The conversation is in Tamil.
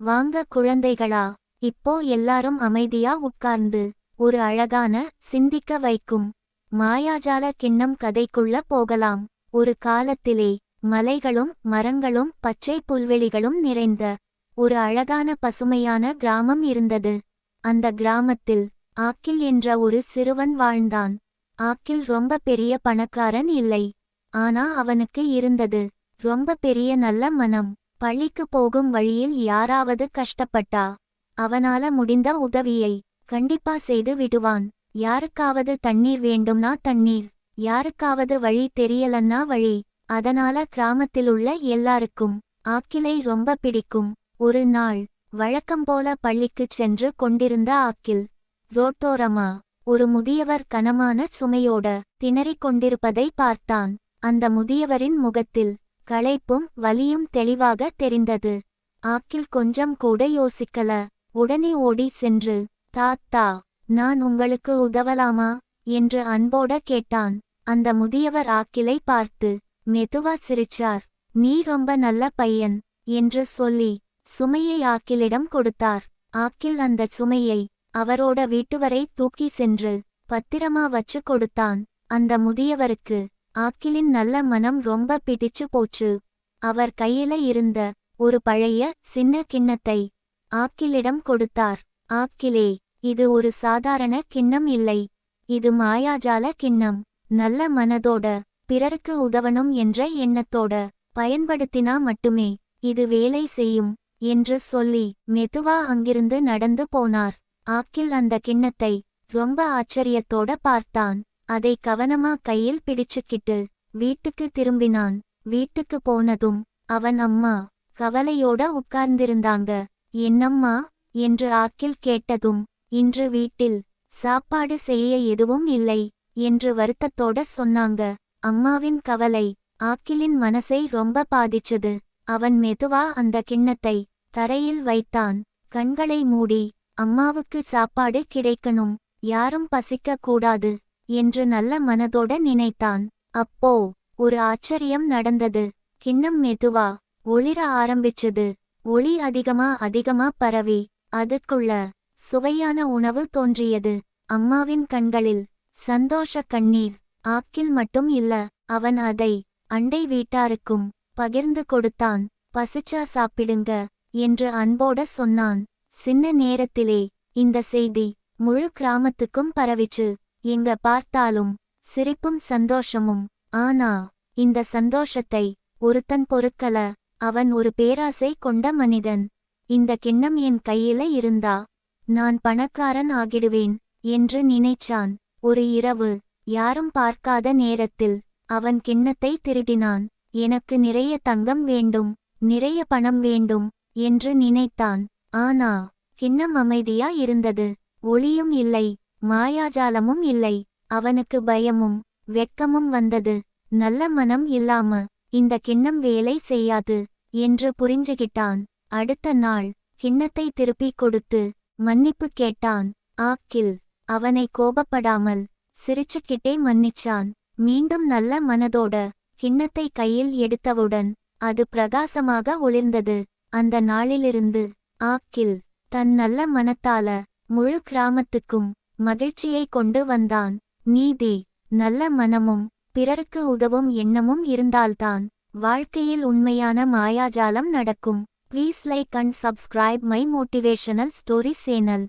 வாங்க குழந்தைகளா இப்போ எல்லாரும் அமைதியா உட்கார்ந்து ஒரு அழகான சிந்திக்க வைக்கும் மாயாஜால கிண்ணம் கதைக்குள்ள போகலாம். ஒரு காலத்திலே மலைகளும் மரங்களும் பச்சை புல்வெளிகளும் நிறைந்த ஒரு அழகான பசுமையான கிராமம் இருந்தது. அந்த கிராமத்தில் ஆக்கில் என்ற ஒரு சிறுவன் வாழ்ந்தான். ஆக்கில் ரொம்ப பெரிய பணக்காரன் இல்லை. ஆனா அவனுக்கு இருந்தது ரொம்ப பெரிய நல்ல மனம். பள்ளிக்கு போகும் வழியில் யாராவது கஷ்டப்பட்டா? அவனால முடிந்த உதவியை கண்டிப்பா செய்து விடுவான். யாருக்காவது தண்ணீர் வேண்டும்னா தண்ணீர் யாருக்காவது வழி தெரியலன்னா வழி. அதனால கிராமத்திலுள்ள எல்லாருக்கும் ஆக்கிலை ரொம்ப பிடிக்கும். ஒரு நாள் வழக்கம் போல பள்ளிக்குச் சென்று கொண்டிருந்த ஆக்கில் ரோட்டோரமா ஒரு முதியவர் கனமான சுமையோட திணறிக் கொண்டிருப்பதை பார்த்தான். அந்த முதியவரின் முகத்தில் களைப்பும் வலியும் தெளிவாக தெரிந்தது. ஆக்கில் கொஞ்சம் கூட யோசிக்கல. உடனே ஓடி சென்று தாத்தா நான் உங்களுக்கு உதவலாமா? என்று அன்போட கேட்டான். அந்த முதியவர் ஆக்கிலை பார்த்து மெதுவா சிரிச்சார். நீ ரொம்ப நல்ல பையன் என்று சொல்லி சுமையை ஆக்கிலிடம் கொடுத்தார். ஆக்கில் அந்த சுமையை அவரோட வீட்டுவரை தூக்கி சென்று பத்திரமா வச்சு கொடுத்தான். அந்த முதியவருக்கு ஆக்கிலின் நல்ல மனம் ரொம்ப பிடிச்சு போச்சு. அவர் கையில இருந்த ஒரு பழைய சின்ன கிண்ணத்தை ஆக்கிலிடம் கொடுத்தார். ஆக்கிலே இது ஒரு சாதாரண கிண்ணம் இல்லை. இது மாயாஜால கிண்ணம். நல்ல மனதோட பிறருக்கு உதவணும் என்ற எண்ணத்தோட பயன்படுத்தினா மட்டுமே இது வேலை செய்யும் என்று சொல்லி மெதுவா அங்கிருந்து நடந்து போனார். ஆக்கில் அந்த கிண்ணத்தை ரொம்ப ஆச்சரியத்தோட பார்த்தான். அதை கவனமா கையில் பிடிச்சுக்கிட்டு வீட்டுக்கு திரும்பினான். வீட்டுக்கு போனதும் அவன் அம்மா கவலையோட உட்கார்ந்திருந்தாங்க. என்னம்மா? என்று ஆக்கில் கேட்டதும் இன்று வீட்டில் சாப்பாடு செய்ய எதுவும் இல்லை என்று வருத்தத்தோட சொன்னாங்க. அம்மாவின் கவலை ஆக்கிலின் மனசை ரொம்ப பாதிச்சது. அவன் மெதுவா அந்த கிண்ணத்தை தரையில் வைத்தான். கண்களை மூடி அம்மாவுக்கு சாப்பாடு கிடைக்கணும். யாரும் பசிக்க கூடாது என்று நல்ல மனதோட நினைத்தான். அப்போ ஒரு ஆச்சரியம் நடந்தது. கிண்ணம் மெதுவா ஒளிர ஆரம்பிச்சது. ஒளி அதிகமா அதிகமா பரவி அதுக்குள்ள சுவையான உணவு தோன்றியது. அம்மாவின் கண்களில் சந்தோஷ கண்ணீர் ஆக்கில் மட்டும் இல்ல அவன் அதை அண்டை வீட்டாருக்கும் பகிர்ந்து கொடுத்தான். பசிச்சா சாப்பிடுங்க என்று அன்போட சொன்னான். சின்ன நேரத்திலே இந்த செய்தி முழு கிராமத்துக்கும் பரவிச்சு எங்க பார்த்தாலும் சிரிப்பும் சந்தோஷமும். ஆனா இந்த சந்தோஷத்தை ஒருத்தன் பொறுக்கல. அவன் ஒரு பேராசை கொண்ட மனிதன். இந்த கிண்ணம் என் கையில இருந்தா நான் பணக்காரன் ஆகிடுவேன் என்று நினைச்சான். ஒரு இரவு யாரும் பார்க்காத நேரத்தில் அவன் கிண்ணத்தை திருடினான். எனக்கு நிறைய தங்கம் வேண்டும் நிறைய பணம் வேண்டும் என்று நினைத்தான். ஆனா கிண்ணம் அமைதியா இருந்தது. ஒளியும் இல்லை. மாயாஜாலமும் இல்லை. அவனுக்கு பயமும் வெட்கமும் வந்தது. நல்ல மனம் இல்லாம இந்த கிண்ணம் வேலை செய்யாது என்று புரிஞ்சுகிட்டான். அடுத்த நாள் கிண்ணத்தை திருப்பிக் கொடுத்து மன்னிப்பு கேட்டான். ஆக்கில் அவனை கோபப்படாமல் சிரிச்சுக்கிட்டே மன்னிச்சான். மீண்டும் நல்ல மனதோட கிண்ணத்தை கையில் எடுத்தவுடன் அது பிரகாசமாக ஒளிர்ந்தது. அந்த நாளிலிருந்து ஆக்கில் தன் நல்ல மனத்தால முழு கிராமத்துக்கும் மகிழ்ச்சியை கொண்டு வந்தான். நீதி நல்ல மனமும் பிறருக்கு உதவும் எண்ணமும் இருந்தால்தான் வாழ்க்கையில் உண்மையான மாயாஜாலம் நடக்கும். Please like and subscribe my motivational story channel